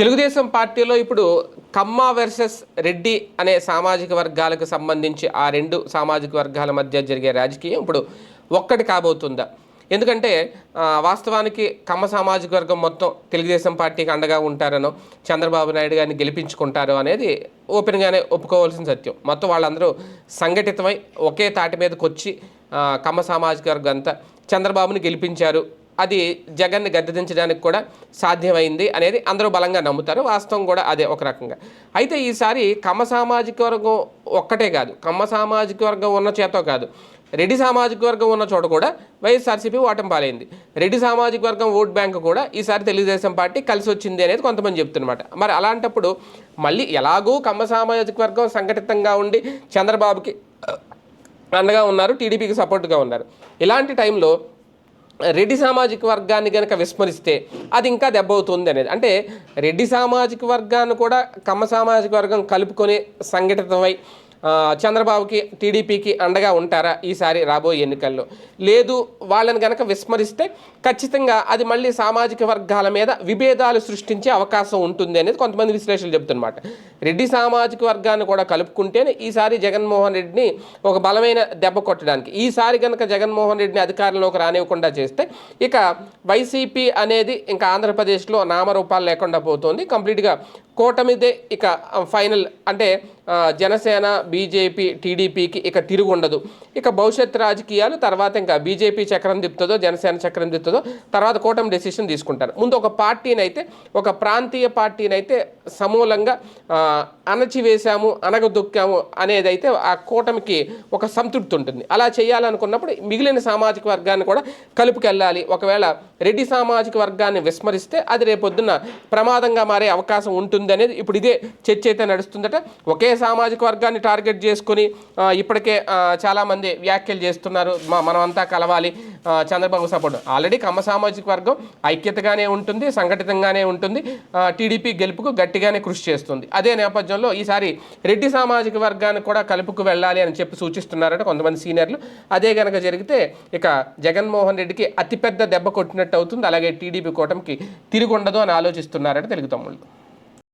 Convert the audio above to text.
తెలుగుదేశం పార్టీలో ఇప్పుడు కమ్మ వర్సెస్ రెడ్డి అనే సామాజిక వర్గాలకు సంబంధించి ఆ రెండు సామాజిక వర్గాల మధ్య జరిగే రాజకీయం ఇప్పుడు ఒక్కటి కాబోతుందా? ఎందుకంటే వాస్తవానికి కమ్మ సామాజిక వర్గం మొత్తం తెలుగుదేశం పార్టీకి అండగా ఉంటారనో చంద్రబాబు నాయుడు గారిని గెలిపించుకుంటారు అనేది ఓపెన్గానే ఒప్పుకోవాల్సిన సత్యం. మొత్తం వాళ్ళందరూ సంఘటితమై ఒకే తాటి మీదకి వచ్చి కమ్మ సామాజిక వర్గం అంతా చంద్రబాబుని గెలిపించారు అది జగన్ని గద్దెదించడానికి కూడా సాధ్యమైంది అనేది అందరూ బలంగా నమ్ముతారు. వాస్తవం కూడా అదే ఒక రకంగా. అయితే ఈసారి కమ్మ సామాజిక వర్గం ఒక్కటే కాదు. కమ్మ సామాజిక వర్గం ఉన్న చేతో కాదు. రెడ్డి సామాజిక వర్గం ఉన్న చోట కూడా వైఎస్ఆర్సీపీ ఓటం పాలైంది రెడ్డి సామాజిక వర్గం ఓట్ బ్యాంక్ కూడా ఈసారి తెలుగుదేశం పార్టీ కలిసి వచ్చింది అనేది కొంతమంది చెప్తున్నమాట. మరి అలాంటప్పుడు మళ్ళీ ఎలాగూ కమ్మ సామాజిక వర్గం సంఘటితంగా ఉండి చంద్రబాబుకి అండగా ఉన్నారు టీడీపీకి సపోర్ట్గా ఉన్నారు. ఇలాంటి టైంలో రెడ్డి సామాజిక వర్గాన్ని కనుక విస్మరిస్తే అది ఇంకా దెబ్బ అవుతుంది అనేది. అంటే రెడ్డి సామాజిక వర్గాన్ని కూడా కమ్మ సామాజిక వర్గం కలుపుకొని సంఘటితమై చంద్రబాబుకి టీడీపీకి అండగా ఉంటారా ఈసారి రాబోయే ఎన్నికల్లో? లేదు వాళ్ళని కనుక విస్మరిస్తే ఖచ్చితంగా అది మళ్ళీ సామాజిక వర్గాల మీద విభేదాలు సృష్టించే అవకాశం ఉంటుంది అనేది కొంతమంది విశ్లేషణలు చెబుతున్నమాట. రెడ్డి సామాజిక వర్గాన్ని కూడా కలుపుకుంటేనే ఈసారి జగన్మోహన్ రెడ్డిని ఒక బలమైన దెబ్బ కొట్టడానికి ఈసారి కనుక జగన్మోహన్ రెడ్డిని అధికారంలోకి రానివ్వకుండా చేస్తే ఇక వైసీపీ అనేది ఇంకా ఆంధ్రప్రదేశ్లో నామరూపాలు లేకుండా పోతుంది. కంప్లీట్గా కూటమిదే ఇక ఫైనల్ అంటే జనసేన బీజేపీ టీడీపీకి ఇక తిరుగు ఉండదు. ఇక భవిష్యత్ రాజకీయాలు తర్వాత ఇంకా బీజేపీ చక్రం తిప్పుతుందో జనసేన చక్రం తిప్పుతుందో తర్వాత కూటమి డెసిషన్ తీసుకుంటారు. ముందు ఒక పార్టీని అయితే ఒక ప్రాంతీయ పార్టీని అయితే సమూలంగా అణచివేశాము అనగదొక్కాము అనేది అయితే ఆ కూటమికి ఒక సంతృప్తి ఉంటుంది. అలా చేయాలనుకున్నప్పుడు మిగిలిన సామాజిక వర్గాన్ని కూడా కలుపుకెళ్ళాలి. ఒకవేళ రెడ్డి సామాజిక వర్గాన్ని విస్మరిస్తే అది రేపొద్దున ప్రమాదంగా మారే అవకాశం ఉంటుంది అనేది ఇప్పుడు ఇదే చర్చ అయితే నడుస్తుందట. ఒకే సామాజిక వర్గాన్ని టార్గెట్ చేసుకుని ఇప్పటికే చాలామంది వ్యాఖ్యలు చేస్తున్నారు. మనమంతా కలవాలి. చంద్రబాబు సపోర్ట్. ఆల్రెడీ కమ్మ సామాజిక వర్గం ఐక్యతగానే ఉంటుంది సంఘటితంగానే ఉంటుంది. టీడీపీ గెలుపుకు గట్టిగానే కృషి చేస్తుంది. అదే నేపథ్యంలో ఈసారి రెడ్డి సామాజిక వర్గాన్ని కూడా కలుపుకు వెళ్ళాలి అని చెప్పి సూచిస్తున్నారట కొంతమంది సీనియర్లు. అదే కనుక జరిగితే ఇక జగన్మోహన్ రెడ్డికి అతిపెద్ద దెబ్బ కొట్టినట్టు అవుతుంది. అలాగే టీడీపీ కూటమికి తిరిగి ఉండదు అని ఆలోచిస్తున్నారట తెలుగు తమ్ముళ్ళు.